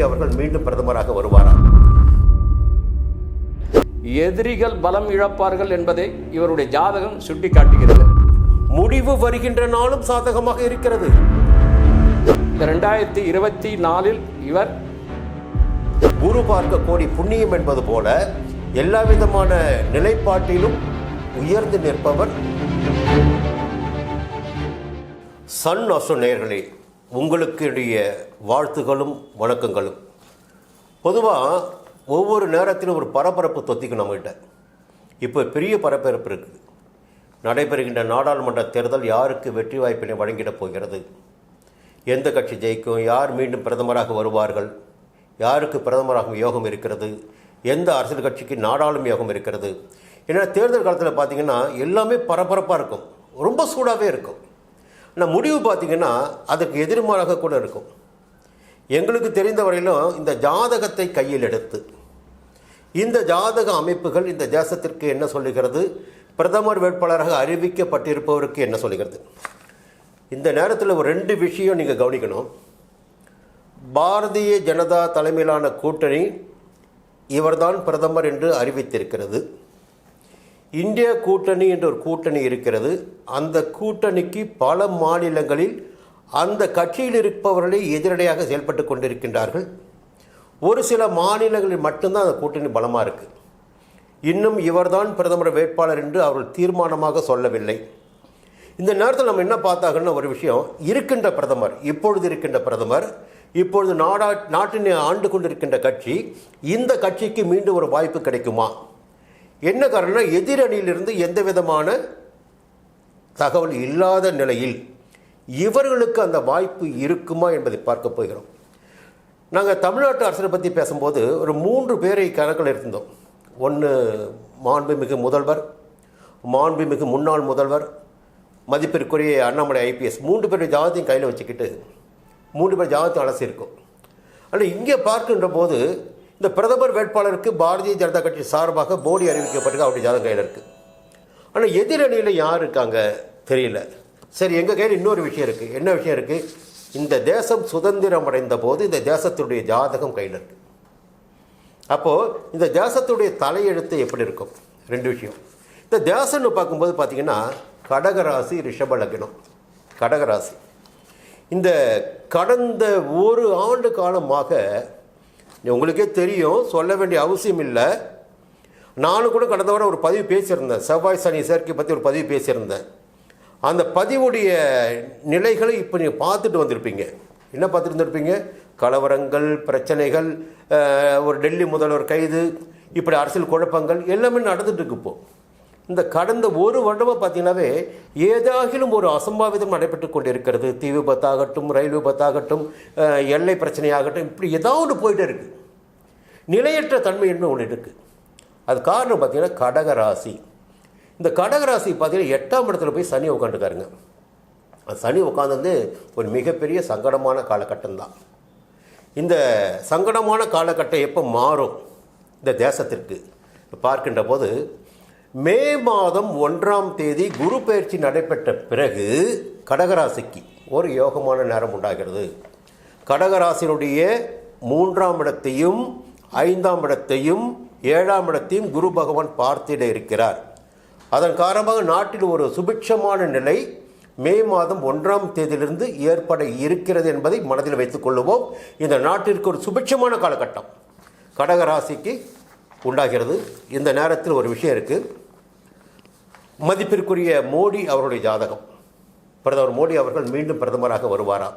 மோடி அவர்கள் மீண்டும் பிரதமராக வருவாரா? எதிரிகள் பலம் இழப்பார்கள் என்பதை இவருடைய ஜாதகம் சுட்டிக்காட்டுகிறது. முடிவு வருகின்ற நாளும் சாதகமாக இருக்கிறது. இந்த ரெண்டாயிரத்தி இருபத்தி நாலில் இவர் குரு பார்க்க கோடி புண்ணியம் என்பது போல எல்லா விதமான நிலைப்பாட்டிலும் உயர்ந்து நிற்பவர் சன் அசு நேயர்களே உங்களுக்கு இடைய வாழ்த்துகளும் வணக்கங்களும். பொதுவாக ஒவ்வொரு நேரத்திலும் ஒரு பரபரப்பு தொத்திக்கும் நம்மகிட்ட. இப்போ பெரிய பரபரப்பு இருக்குது. நடைபெறுகின்ற நாடாளுமன்ற தேர்தல் யாருக்கு வெற்றி வாய்ப்பினை வழங்கிடப் போகிறது? எந்த கட்சி ஜெயிக்கும்? யார் மீண்டும் பிரதமராக வருவார்கள்? யாருக்கு பிரதமராகும் யோகம் இருக்கிறது? எந்த அரசியல் கட்சிக்கு நாடாளும் யோகம் இருக்கிறது? ஏன்னா தேர்தல் காலத்தில் பார்த்திங்கன்னா எல்லாமே பரபரப்பாக இருக்கும். ரொம்ப சூடாகவே இருக்கும். ஆனால் முடிவு பார்த்தீங்கன்னா அதுக்கு எதிர்மாறாக கூட இருக்கும். எங்களுக்கு தெரிந்த வரையிலும் இந்த ஜாதகத்தை கையில் எடுத்து இந்த ஜாதக அமைப்புகள் இந்த தேசத்திற்கு என்ன சொல்லுகிறது? பிரதமர் வேட்பாளராக அறிவிக்கப்பட்டிருப்பவருக்கு என்ன சொல்லுகிறது? இந்த நேரத்தில் ஒரு ரெண்டு விஷயம் நீங்கள் கவனிக்கணும். பாரதிய ஜனதா தலைமையிலான கூட்டணி இவர்தான் பிரதமர் என்று அறிவித்திருக்கிறது. இந்திய கூட்டணி என்ற ஒரு கூட்டணி இருக்கிறது. அந்த கூட்டணிக்கு பல மாநிலங்களில் அந்த கட்சியில் இருப்பவர்களே எதிரடையாக செயல்பட்டு கொண்டிருக்கின்றார்கள். ஒரு சில மாநிலங்களில் மட்டும்தான் அந்த கூட்டணி பலமாக இருக்குது இன்னும் இவர்தான் பிரதமர் வேட்பாளர் என்று அவர்கள் தீர்மானமாக சொல்லவில்லை. இந்த நேரத்தில் நம்ம என்ன பார்த்தாங்கன்னா ஒரு விஷயம். இருக்கின்ற பிரதமர் இப்பொழுது இருக்கின்ற பிரதமர் இப்பொழுது நாடா நாட்டினை ஆண்டு கொண்டிருக்கின்ற கட்சி இந்த கட்சிக்கு மீண்டும் ஒரு வாய்ப்பு கிடைக்குமா? என்ன காரணம்னா எதிரணியிலிருந்து எந்த விதமான தகவல் இல்லாத நிலையில் இவர்களுக்கு அந்த வாய்ப்பு இருக்குமா என்பதை பார்க்க போகிறோம். நாங்கள் தமிழ்நாட்டு அரசரை பற்றி பேசும்போது ஒரு மூன்று பேரை கணக்கில் இருந்தோம் ஒன்று மாண்புமிகு முதல்வர் மாண்புமிகு முன்னாள் முதல்வர் மதிப்பிற்குரிய அண்ணாமலை ஐபிஎஸ். மூன்று பேருடைய ஜாதத்தையும் கையில் வச்சுக்கிட்டு மூன்று பேர் ஜாதகத்தையும் அலசி இருக்கும். ஆனால் இங்கே பார்க்கின்ற போது இந்த பிரதமர் வேட்பாளருக்கு பாரதிய ஜனதா கட்சி சார்பாக மோடி அறிவிக்கப்பட்டிருக்கு அவருடைய ஜாதகம் கையில் இருக்குது ஆனால் எதிரணியில் யார் இருக்காங்க தெரியல. சரி எங்கள் கையில் இன்னொரு விஷயம் இருக்குது என்ன விஷயம் இருக்குது இந்த தேசம் சுதந்திரம் அடைந்த போது இந்த தேசத்துடைய ஜாதகம் கையில் இருக்குது அப்போது இந்த தேசத்துடைய தலையெழுத்து எப்படி இருக்கும்? ரெண்டு விஷயம். இந்த தேசம்னு பார்க்கும்போது பார்த்தீங்கன்னா கடகராசி ரிஷப லக்னம். கடகராசி. இந்த கடந்த ஒரு ஆண்டு காலமாக உங்களுக்கே தெரியும் சொல்ல வேண்டிய அவசியம் இல்லை. நானும் கூட கடந்த வாரம் ஒரு பதிவு பேசியிருந்தேன். செவ்வாய் சனி சேர்க்கை பற்றி ஒரு பதிவு பேசியிருந்தேன். அந்த பதிவுடைய நிலைகளை இப்போ நீங்கள் பார்த்துட்டு வந்திருப்பீங்க. என்ன பார்த்துட்டு வந்திருப்பீங்க? கலவரங்கள் பிரச்சனைகள் ஒரு டெல்லி முதல்வர் கைது இப்படி அரசியல் குழப்பங்கள் எல்லாமே நடந்துட்டு இருக்கு இப்போது இந்த கடந்த ஒரு வருடமாக பார்த்தீங்கன்னாவே ஏதாகிலும் ஒரு அசம்பாவிதம் நடைபெற்று கொண்டிருக்கிறது. தீ விபத்தாகட்டும் ரயில் விபத்தாகட்டும் எல்லை பிரச்சனையாகட்டும் இப்படி ஏதாவது ஒன்று போயிட்டே இருக்குது நிலையற்ற தன்மை என்று ஒன்று இருக்குது அது காரணம் பார்த்திங்கன்னா கடகராசி இந்த கடகராசி பார்த்தீங்கன்னா எட்டாம் இடத்துல போய் சனி உட்காந்துருக்காருங்க அந்த சனி உட்காந்து ஒரு மிகப்பெரிய சங்கடமான காலகட்டம் தான். இந்த சங்கடமான காலகட்டம் எப்போ மாறும்? இந்த தேசத்திற்கு. பார்க்கின்ற போது மே மாதம் ஒன்றாம் தேதி குரு பயிற்சி நடைபெற்ற பிறகு கடகராசிக்கு ஒரு யோகமான நேரம் உண்டாகிறது. கடகராசினுடைய மூன்றாம் இடத்தையும் ஐந்தாம் இடத்தையும் ஏழாம் இடத்தையும் குரு பகவான் பார்த்திட இருக்கிறார். அதன் காரணமாக நாட்டில் ஒரு சுபிட்சமான நிலை மே மாதம் ஒன்றாம் தேதியிலிருந்து ஏற்பட இருக்கிறது என்பதை மனதில் வைத்துக் கொள்ளுவோம். இந்த நாட்டிற்கு ஒரு சுபிட்சமான காலகட்டம் கடகராசிக்கு உண்டாகிறது. இந்த நேரத்தில் ஒரு விஷயம் இருக்குது மதிப்பிற்குரிய மோடி அவருடைய ஜாதகம். பிரதமர் மோடி அவர்கள் மீண்டும் பிரதமராக வருவாரா?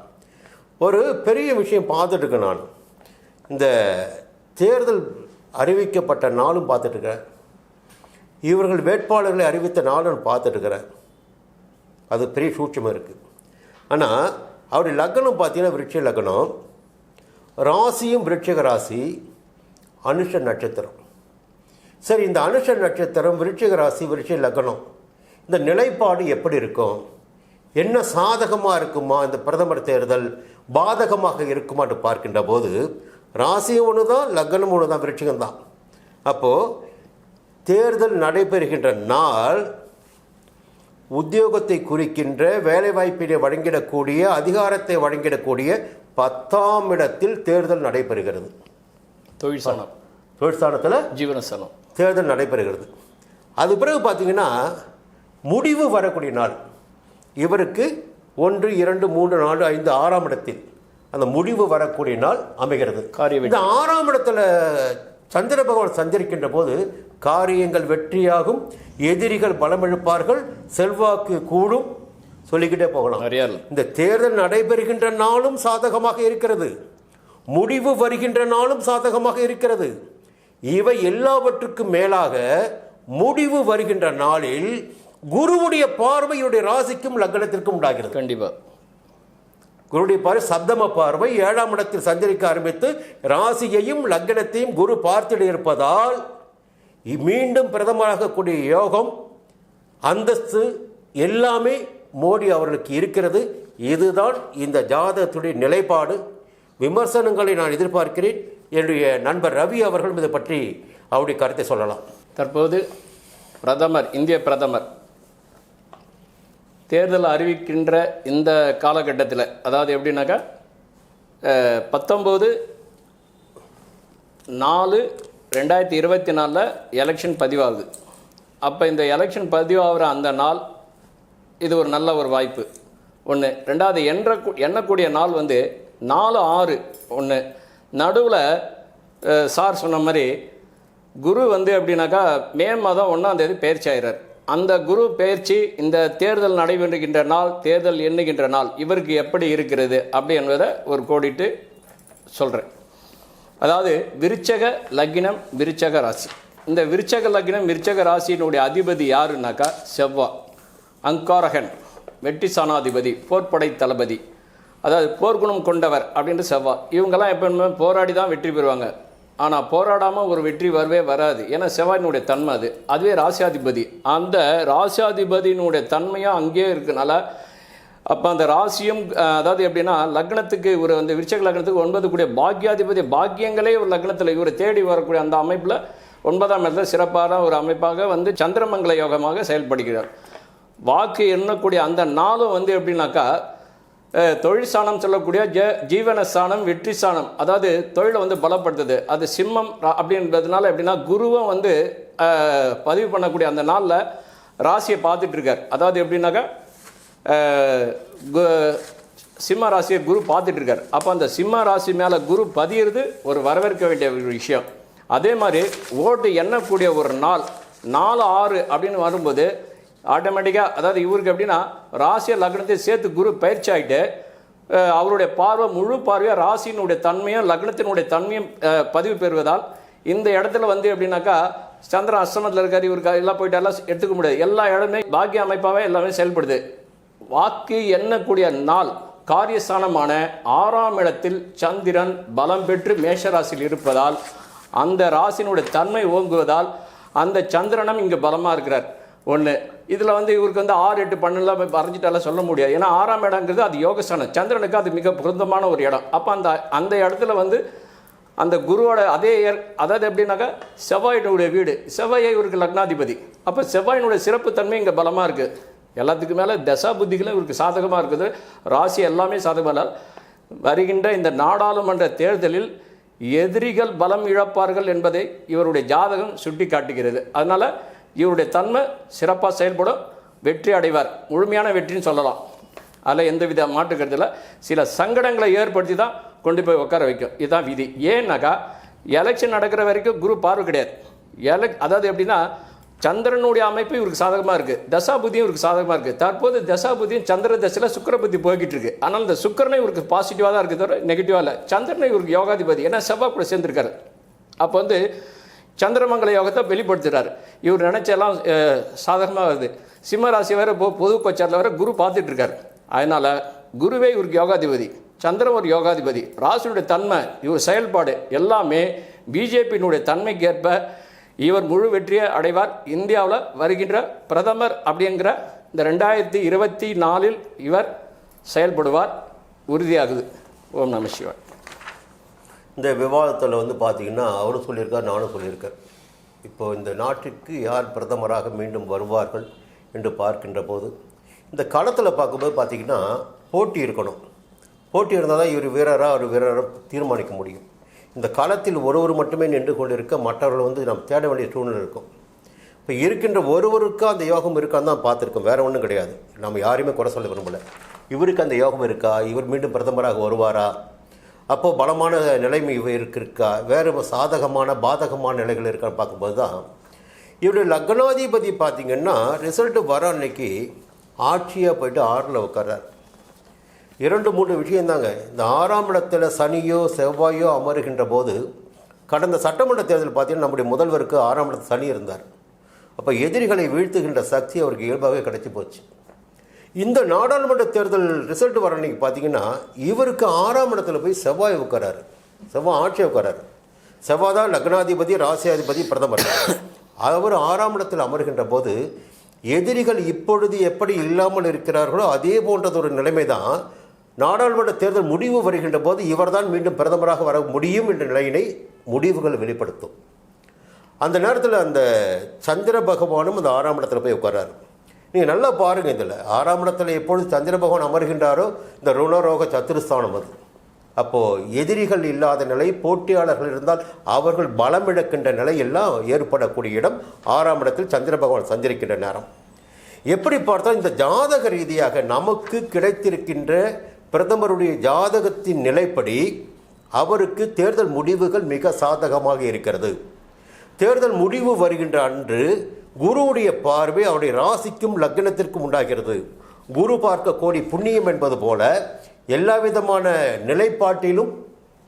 ஒரு பெரிய விஷயம் பார்த்துட்டுருக்கேன் நான். இந்த தேர்தல் அறிவிக்கப்பட்ட நாளும் பார்த்துட்டு இவர்கள் வேட்பாளர்களை அறிவித்த நாளும் நான் பார்த்துட்டு இருக்கிறேன் அது பெரிய சூட்சமாக இருக்குது ஆனால் அவருடைய லக்னம் பார்த்தீங்கன்னா விருட்ச லக்னம். ராசியும் விருட்சக ராசி அனுஷ நட்சத்திரம். சரி இந்த அனுஷ நட்சத்திரம் விருட்சிக ராசி விருட்ச லக்னம். இந்த நிலைப்பாடு எப்படி இருக்கும்? என்ன சாதகமாக இருக்குமா இந்த பிரதமர் தேர்தல் பாதகமாக இருக்குமான்னு பார்க்கின்ற போது ராசியும் ஒன்று தான் லக்னம் ஒன்று தான் விருட்சிகம் தான். அப்போது தேர்தல் நடைபெறுகின்ற நாள் உத்தியோகத்தை குறிக்கின்ற வேலைவாய்ப்பினை வழங்கிடக்கூடிய அதிகாரத்தை வழங்கிடக்கூடிய பத்தாம் இடத்தில் தேர்தல் நடைபெறுகிறது. தொழிற்சானம் தொழிற்சானத்தில் ஜீவனஸ்தானம் தேர்தல் நடைபெறுகிறது. அது பிறகு பார்த்தீங்கன்னா முடிவு வரக்கூடிய நாள். இவருக்கு ஒன்று இரண்டு மூன்று நாலு ஐந்து ஆறாம் இடத்தில் அந்த முடிவு வரக்கூடிய நாள் அமைகிறது. காரிய வெற்றி. இந்த ஆறாம் இடத்துல சந்திர பகவான் சஞ்சரிக்கின்ற போது காரியங்கள் வெற்றியாகும் எதிரிகள் பலமிழப்பார்கள் செல்வாக்கு கூடும் சொல்லிக்கிட்டே போகலாம். இந்த தேர்தல் நடைபெறுகின்ற நாளும் சாதகமாக இருக்கிறது. முடிவு வருகின்ற நாளும் சாதகமாக இருக்கிறது. இவை எல்லாவற்றுக்கும் மேலாக முடிவு வருகின்ற நாளில் குருவுடைய பார்வையுடைய ராசிக்கும் லக்னத்திற்கும் உண்டாகிறது. கண்டிப்பா. குருடைய பார்வை சப்தம பார்வை ஏழாம் இடத்தில் சஞ்சரிக்க ஆரம்பித்து ராசியையும் லக்னத்தையும் குரு பார்த்திட இருப்பதால் மீண்டும் பிரதமராகக்கூடிய யோகம் அந்தஸ்து எல்லாமே மோடி அவர்களுக்கு இருக்கிறது. இதுதான் இந்த ஜாதகத்துடைய நிலைப்பாடு. விமர்சனங்களை நான் எதிர்பார்க்கிறேன். என்னுடைய நண்பர் ரவி அவர்களும் இதை பற்றி அவருடைய கருத்தை சொல்லலாம். தற்போது பிரதமர் இந்திய பிரதமர் தேர்தல் அறிவிக்கின்ற இந்த காலகட்டத்தில் அதாவது எப்படின்னாக்கா பத்தொம்போது நாலு ரெண்டாயிரத்தி இருபத்தி நாலில் எலெக்ஷன் பதிவாகுது. அப்போ இந்த எலெக்ஷன் பதிவாகிற அந்த நாள் இது ஒரு நல்ல ஒரு வாய்ப்பு. ஒன்று ரெண்டாவது எண்ண எண்ணக்கூடிய நாள் வந்து நாலு ஆறு. ஒன்று நடுவில் சார் சொன்ன மாதிரி குரு வந்து எப்படின்னாக்கா மே மாதம் ஒன்றாந்தேதி பயிற்சி ஆகிறார் அந்த குரு பயிற்சி இந்த தேர்தல் நடைபெறுகின்ற நாள் தேர்தல் எண்ணுகின்ற நாள் இவருக்கு எப்படி இருக்கிறது அப்படி என்பதை ஒரு கோடிட்டு சொல்கிறேன் அதாவது விருச்சக லக்னம் விருச்சக ராசி. இந்த விருச்சக லக்னம் விருச்சக ராசியினுடைய அதிபதி யாருன்னாக்கா? செவ்வா அங்காரகன் வெட்டி சாணாதிபதி போர்ப்படை தளபதி. அதாவது போர்க்குணம் கொண்டவர் அப்படின்ட்டு செவ்வா. இவங்கெல்லாம் எப்பவுமே போராடி தான் வெற்றி பெறுவாங்க. ஆனால் போராடாமல் ஒரு வெற்றி வரவே வராது. ஏன்னா செவ்வாயினுடைய தன்மை அது. அதுவே ராசியாதிபதி. அந்த ராசியாதிபதியினுடைய தன்மையாக அங்கேயே இருக்கனால அப்போ அந்த ராசியும் அதாவது எப்படின்னா லக்னத்துக்கு ஒரு அந்த விருச்சக லக்னத்துக்கு ஒன்பது கூடிய பாக்கியாதிபதி பாக்கியங்களே ஒரு லக்னத்தில் இவரை தேடி வரக்கூடிய அந்த அமைப்பில் ஒன்பதாம் இடத்துல சிறப்பான ஒரு அமைப்பாக வந்து சந்திரமங்கல யோகமாக செயல்படுகிறார். வாக்கு எண்ணக்கூடிய அந்த நாளும் வந்து எப்படின்னாக்கா அஹ், தொழில் சொல்லக்கூடிய ஜ ஜீவன சாணம் வெற்றி சாணம். அதாவது தொழிலை வந்து பலப்படுத்துது. அது சிம்மம் ரா- அப்படின்றதுனால எப்படின்னா குருவும் வந்து பதிவு பண்ணக்கூடிய அந்த நாளில் ராசியை பார்த்துட்டு இருக்கார் அதாவது எப்படின்னாக்கா கு- சிம்ம ராசியை குரு பார்த்துட்டு இருக்கார் அப்போ அந்த சிம்ம ராசி மேலே குரு பதியிறது ஒரு வரவேற்க வேண்டிய ஒரு விஷயம். அதே மாதிரி ஓட்டு எண்ணக்கூடிய ஒரு நாள் நாலு ஆறு அப்படின்னு வரும்போது ஆட்டோமேட்டிக்காக அதாவது இவருக்கு எப்படின்னா ராசியை லக்னத்தை சேர்த்து குரு பயிற்சி ஆகிட்டு அவருடைய பார்வை முழு பார்வையாக ராசியினுடைய தன்மையும் லக்னத்தினுடைய தன்மையும் பதிவு பெறுவதால் இந்த இடத்துல வந்து எப்படின்னாக்கா சந்திரன் அஸ்தமத்தில் இருக்கார் இவருக்கு எல்லாம் போயிட்டு எல்லாம் எடுத்துக்க முடியாது. எல்லா இடமே பாக்கிய அமைப்பாகவே எல்லாமே செயல்படுது. வாக்கு எண்ணக்கூடிய நாள் காரியஸ்தானமான ஆறாம் இடத்தில் சந்திரன் பலம் பெற்று மேஷராசியில் இருப்பதால் அந்த ராசினுடைய தன்மை ஓங்குவதால் அந்த சந்திரனும் இங்கே பலமாக இருக்கிறார். ஒன்று இதில் வந்து இவருக்கு வந்து ஆறு எட்டு பன்னெண்டுலாம் வரைஞ்சிட்டாலாம் சொல்ல முடியாது. ஏன்னா ஆறாம் இடங்கிறது அது யோகஸ்தானம். சந்திரனுக்கு அது மிக பொருந்தமான ஒரு இடம். அப்போ அந்த அந்த இடத்துல வந்து அந்த குருவோட அதே ஏர் அதாவது எப்படின்னாக்கா செவ்வாயினுடைய வீடு. செவ்வாயை இவருக்கு லக்னாதிபதி. அப்போ செவ்வாயினுடைய சிறப்பு தன்மை இங்கே பலமாக இருக்குது எல்லாத்துக்கு மேலே தசா புத்திகளும் இவருக்கு சாதகமாக இருக்குது. ராசி எல்லாமே சாதகமாக வருகின்ற இந்த நாடாளுமன்ற தேர்தலில் எதிரிகள் பலம் இழப்பார்கள் என்பதை இவருடைய ஜாதகம் சுட்டி காட்டுகிறது அதனால் இவருடைய தன்மை சிறப்பாக செயல்படும் வெற்றி அடைவார். முழுமையான வெற்றின்னு சொல்லலாம். அதில் எந்தவித மாற்று சில சங்கடங்களை ஏற்படுத்தி தான் கொண்டு போய் உட்கார வைக்கும். இதுதான் விதி. ஏன்னாக்கா எலெக்ஷன் நடக்கிற வரைக்கும் குரு பார்வை கிடையாது. எலக் அதாவது எப்படின்னா சந்திரனுடைய அமைப்பு இவருக்கு சாதகமாக இருக்குது தசாபுதியும் இவருக்கு சாதகமாக இருக்குது தற்போது தசாபுதியும் சந்திர தசையில் சுக்கர புத்தி போய்கிட்டு இருக்குது ஆனால் இந்த சுக்கிரனை இவருக்கு பாசிட்டிவாக தான் இருக்குது தவிர நெகட்டிவாக இல்லை. சந்திரனை இவருக்கு யோகாதிபதி. ஏன்னா செவ்வாய் கூட சேர்ந்துருக்காரு. அப்போ வந்து சந்திரமங்கல யோகத்தை வெளிப்படுத்துகிறார் இவர் நினைச்செல்லாம் சாதகமாக வருது. சிம்ம ராசி வேற பொ பொது கோச்சாரில் வேற குரு பார்த்துட்டு அதனால் குருவே இவருக்கு யோகாதிபதி சந்திரன் ஒரு யோகாதிபதி. ராசியுடைய தன்மை இவர் செயல்பாடு எல்லாமே பிஜேபியினுடைய தன்மைக்கேற்ப இவர் முழு வெற்றியை அடைவார். இந்தியாவில் வருகின்ற பிரதமர் அப்படிங்கிற இந்த ரெண்டாயிரத்தி இருபத்தி நாலில் இவர் செயல்படுவார். உறுதியாகுது. ஓம் நம சிவாய். இந்த விவாதத்தில் வந்து பார்த்தீங்கன்னா அவரும் சொல்லியிருக்கார் நானும் சொல்லியிருக்கேன். இப்போ இந்த நாட்டிற்கு யார் பிரதமராக மீண்டும் வருவார்கள் என்று பார்க்கின்ற போது இந்த களத்தில் பார்க்கும்போது பார்த்தீங்கன்னா போட்டி இருக்கணும். போட்டி இருந்தால் தான் இவர் வீரராக ஒரு வீரராக தீர்மானிக்க முடியும். இந்த களத்தில் ஒருவர் மட்டுமே நின்று கொண்டிருக்க மற்றவர்கள் வந்து நாம் தேட வேண்டிய சூழ்நிலை இருக்கும். இப்போ இருக்கின்ற ஒருவருக்கும் அந்த யோகம் இருக்கான்னு தான் பார்த்துருக்கோம். வேறு ஒன்றும் கிடையாது. நம்ம யாரையுமே குறை சொல்ல விரும்பலை. இவருக்கு அந்த யோகம் இருக்கா? இவர் மீண்டும் பிரதமராக வருவாரா? அப்போது பலமான நிலைமை இவருக்கு இருக்கா வேறு சாதகமான பாதகமான நிலைகள் இருக்கான்னு பார்க்கும்போது தான் இவருடைய லக்னாதிபதி பார்த்தீங்கன்னா ரிசல்ட் வர அன்னைக்கு ஆட்சியாக போயிட்டு ஆறில் உட்கார்றார். இரண்டு மூன்று விஷயந்தாங்க இந்த ஆறாம் இடத்துல சனியோ செவ்வாயோ அமருகின்ற போது கடந்த சட்டமன்ற தேர்தல் பார்த்தீங்கன்னா நம்முடைய முதல்வருக்கு ஆறாம் இடத்துல சனி இருந்தார். அப்போ எதிரிகளை வீழ்த்துகின்ற சக்தி அவருக்கு இயல்பாகவே கிடைச்சி போச்சு. இந்த நாடாளுமன்ற தேர்தல் ரிசல்ட் வர அன்னைக்கு பார்த்தீங்கன்னா இவருக்கு ஆறாம் இடத்துல போய் செவ்வாய் உட்காராரு. செவ்வாய் ஆட்சி உட்காராரு. செவ்வாய் தான் லக்னாதிபதி ராசியாதிபதி பிரதமர். அவர் ஆறாம் இடத்தில் அமர்கின்ற போது எதிரிகள் இப்பொழுது எப்படி இல்லாமல் இருக்கிறார்களோ அதே போன்றதொரு நிலைமை தான் நாடாளுமன்ற தேர்தல் முடிவு வருகின்ற போது இவர்தான் மீண்டும் பிரதமராக வர முடியும் என்ற நிலையினை முடிவுகள் வெளிப்படுத்தும். அந்த நேரத்தில் அந்த சந்திர பகவானும் அந்த ஆறாம் இடத்துல போய் உட்காராரு. நீங்கள் நல்லா பாருங்கள் இதில். ஆறாம் இடத்துல எப்பொழுது சந்திர பகவான் அமர்கின்றாரோ இந்த ருணரோக சத்துருஸ்தானம் அது. அப்போது எதிரிகள் இல்லாத நிலை போட்டியாளர்கள் இருந்தால் அவர்கள் பலம் இழக்கின்ற நிலை எல்லாம் ஏற்படக்கூடிய இடம் ஆறாம் இடத்தில் சந்திர பகவான் சந்திரிக்கின்ற நேரம். எப்படி பார்த்தால் இந்த ஜாதக ரீதியாக நமக்கு கிடைத்திருக்கின்ற பிரதமருடைய ஜாதகத்தின் நிலைப்படி அவருக்கு தேர்தல் முடிவுகள் மிக சாதகமாக இருக்கிறது. தேர்தல் முடிவு வருகின்ற அன்று குருவுடைய பார்வை அவருடைய ராசிக்கும் லக்னத்திற்கும் உண்டாகிறது. குரு பார்க்க கோடி புண்ணியம் என்பது போல எல்லா விதமான நிலைப்பாட்டிலும்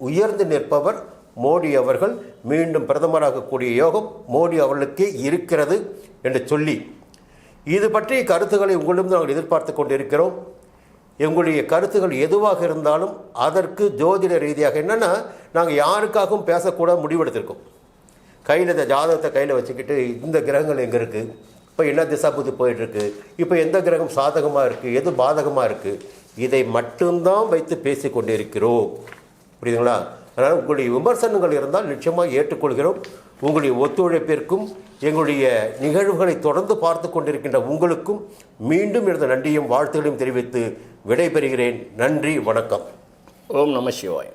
உயர்ந்து நிற்பவர் மோடி அவர்கள். மீண்டும் பிரதமராகக்கூடிய யோகம் மோடி அவர்களுக்கே இருக்கிறது என்று சொல்லி இது பற்றிய கருத்துக்களை உங்களிடம் நாங்கள் எதிர்பார்த்து கொண்டிருக்கிறோம். எங்களுடைய கருத்துக்கள் எதுவாக இருந்தாலும் அதற்கு ஜோதிட ரீதியாக என்னென்னா நாங்கள் யாருக்காகவும் பேசக்கூட முடிவெடுத்திருக்கோம். கையில் இந்த ஜாதகத்தை கையில் வச்சுக்கிட்டு இந்த கிரகங்கள் எங்கே இருக்குது இப்போ என்ன திசா புத்தி போயிட்டுருக்கு இப்போ எந்த கிரகம் சாதகமாக இருக்குது எது பாதகமாக இருக்குது இதை மட்டும்தான் வைத்து பேசி கொண்டிருக்கிறோம். புரியுதுங்களா? அதனால் உங்களுடைய விமர்சனங்கள் இருந்தால் நிச்சயமாக ஏற்றுக்கொள்கிறோம். உங்களுடைய ஒத்துழைப்பிற்கும் எங்களுடைய நிகழ்வுகளை தொடர்ந்து பார்த்து கொண்டிருக்கின்ற உங்களுக்கும் மீண்டும் எனது நன்றியும் வாழ்த்துகளையும் தெரிவித்து விடைபெறுகிறேன். நன்றி வணக்கம். ஓம் நம சிவாய்.